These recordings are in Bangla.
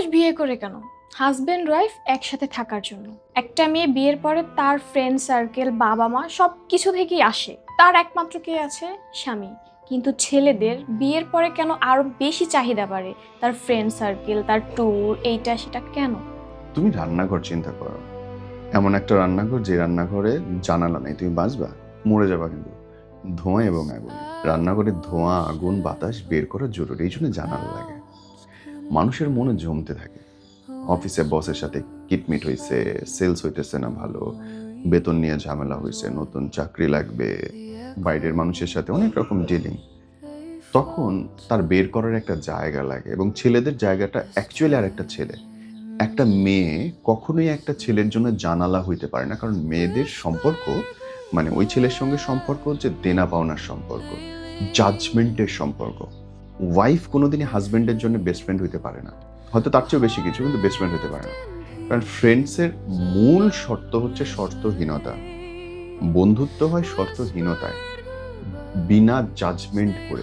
মানুষ বিয়ে করে কেন? হাজব্যান্ড ওয়াইফ একসাথে থাকার জন্য। একটা মেয়ে বিয়ের পরে তার ফ্রেন্ড সার্কেল বাবা মা সব কিছু থেকেই আসে। তার একমাত্র কে আছে? স্বামী। কিন্তু ছেলেদের বিয়ের পরে কেন আরও বেশি চাহিদা বাড়ে? তার ফ্রেন্ড সার্কেল তার ট্যুর এইটা সেটা কেন? তুমি রান্নাঘর চিন্তা করো। এমন একটা রান্নাঘর যে রান্নাঘরে জানালা নেই। তুমি বাঁচবা? মরে যাবা কিন্তু। ধোঁয়া এবং আগুন। রান্নাঘরে ধোঁয়া, আগুন, বাতাস বের করা জরুরি। এই জন্য জানালা লাগে। মানুষের মনে জমতে থাকে। অফিসে বসের সাথে কিটমিট হয়েছে সেলস হইতেছে না ভালো, বেতন নিয়ে ঝামেলা হয়েছে নতুন চাকরি লাগবে, বাইরের মানুষের সাথে অনেক রকম ডিলিং তখন তার বের করার একটা জায়গা লাগে এবং ছেলেদের জায়গাটা অ্যাকচুয়ালি আর একটা ছেলে। একটা মেয়ে কখনোই একটা ছেলের জন্য জানালা হইতে পারে না, কারণ মেয়েদের সম্পর্ক মানে ওই ছেলের সঙ্গে সম্পর্ক হচ্ছে দেনা পাওনার সম্পর্ক জাজমেন্টের সম্পর্ক। ওয়াইফ কোনোদিনই হাজব্যান্ডের জন্য বেস্ট ফ্রেন্ড হইতে পারে না। হয়তো তার চেয়েও বেশি কিছু, কিন্তু বেস্ট ফ্রেন্ড হতে পারে না। কারণ ফ্রেন্ডসের মূল শর্ত হচ্ছে শর্তহীনতা। বন্ধুত্ব হয় শর্তহীনতায়। বিনা জাজমেন্ট করে।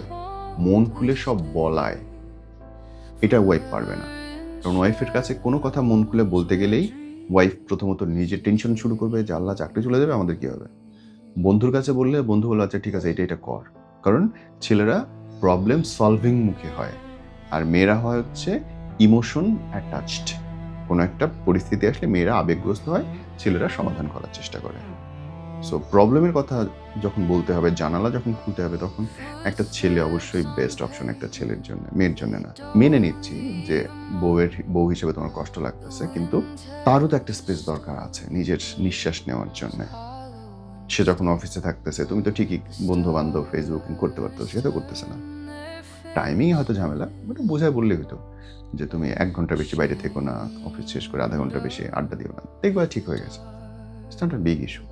মন খুলে সব বলায়। এটা ওয়াইফ পারবে না। কারণ ওয়াইফের কাছে কোনো কথা মন খুলে বলতে গেলেই ওয়াইফ প্রথমত নিজে টেনশন শুরু করবে যে, আল্লাহ চাকরি চলে যাবে, আমাদের কি হবে? বন্ধুর কাছে বললে, বন্ধু বলে আচ্ছা ঠিক আছে, এটা এটা কর। কারণ ছেলেরা প্রবলেম সলভিং মুখে হয়। আর মেয়েরা হয় হচ্ছে ইমোশন অ্যাটাচড কোনো একটা পরিস্থিতি আসলে মেয়েরা আবেগগ্রস্ত হয়, ছেলেরা সমাধান করার চেষ্টা করে। সো প্রবলেমের কথা যখন বলতে হবে, জানালা যখন খুলতে হবে, তখন একটা ছেলে অবশ্যই বেস্ট অপশন একটা ছেলের জন্য, মেয়ের জন্য না। মেনে নিচ্ছি যে বউয়ের, বউ হিসেবে তোমার কষ্ট লাগতেছে, কিন্তু তারও তো একটা স্পেস দরকার আছে নিজের নিঃশ্বাস নেওয়ার জন্য। সে যখন অফিসে থাকতেছে, তুমি তো ঠিকই বন্ধু বান্ধব ফেসবুকিং করতে পারতো সে তো করতেছে না। টাইমিং হয়তো ঝামেলা মানে বোঝায় বললেই হতো যে তুমি এক ঘণ্টা বেশি বাইরে থেকো না অফিস শেষ করে আধা ঘণ্টা বেশি আড্ডা দিও না। দেখবা ঠিক হয়ে গেছে। It's not big issue